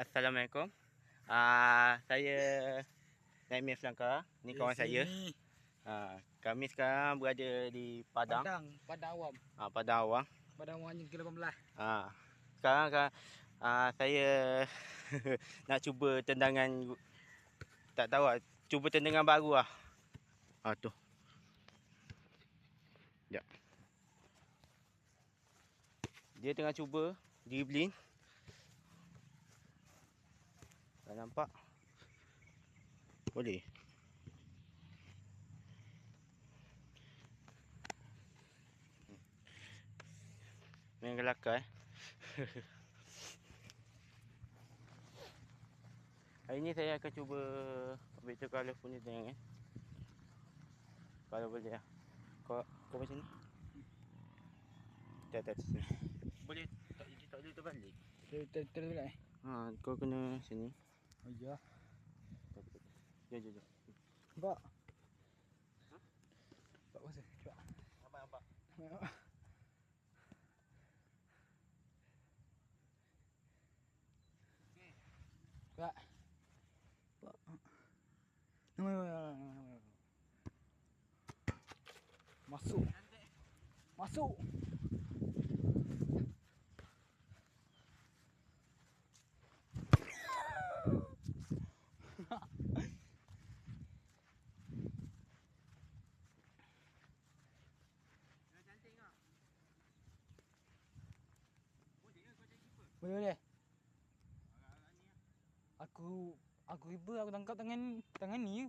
Assalamualaikum. Uh, saya Naimir Selangka. Ni kawan saya. Uh, kami sekarang berada di Padang. Padang, Padang Awam. Uh, Padang Awang. Padang Awam ke 18. Uh, sekarang uh, saya nak cuba tendangan tak tahu lah. Cuba tendangan baru lah. Ah tu. Sekejap. Dia tengah cuba dribbling. Tak nampak. Boleh. Main kelakar eh. Hari ni saya akan cuba Victor Carlos punya tank eh. Kalau boleh lah. Kau kau macam ni. Tak tak sini. Boleh tak jadi tak boleh terbalik. Terus terus eh. Ha kau kena sini. Oh ya. Jom jom jom. Nampak? Ha? Nampak masa? Cuba. Nampak nampak. Nampak. Cuba. Nampak. Nampak. Masuk. Masuk. Boleh boleh. Aku aku riba aku tangkap tangan tangan ni je.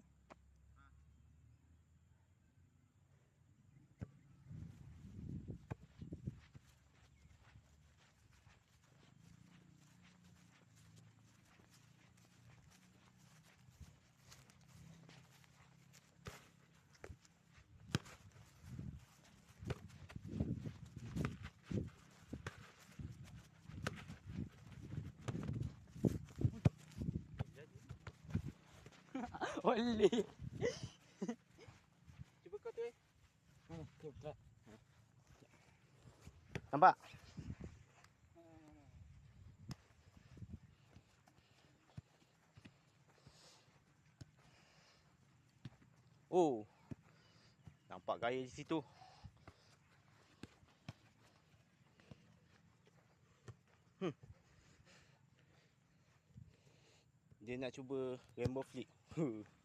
Boleh. Cuba kau tu eh. Hmm, jom try. Nampak? Oh. Nampak gaya di situ. Dia nak cuba rainbow flip.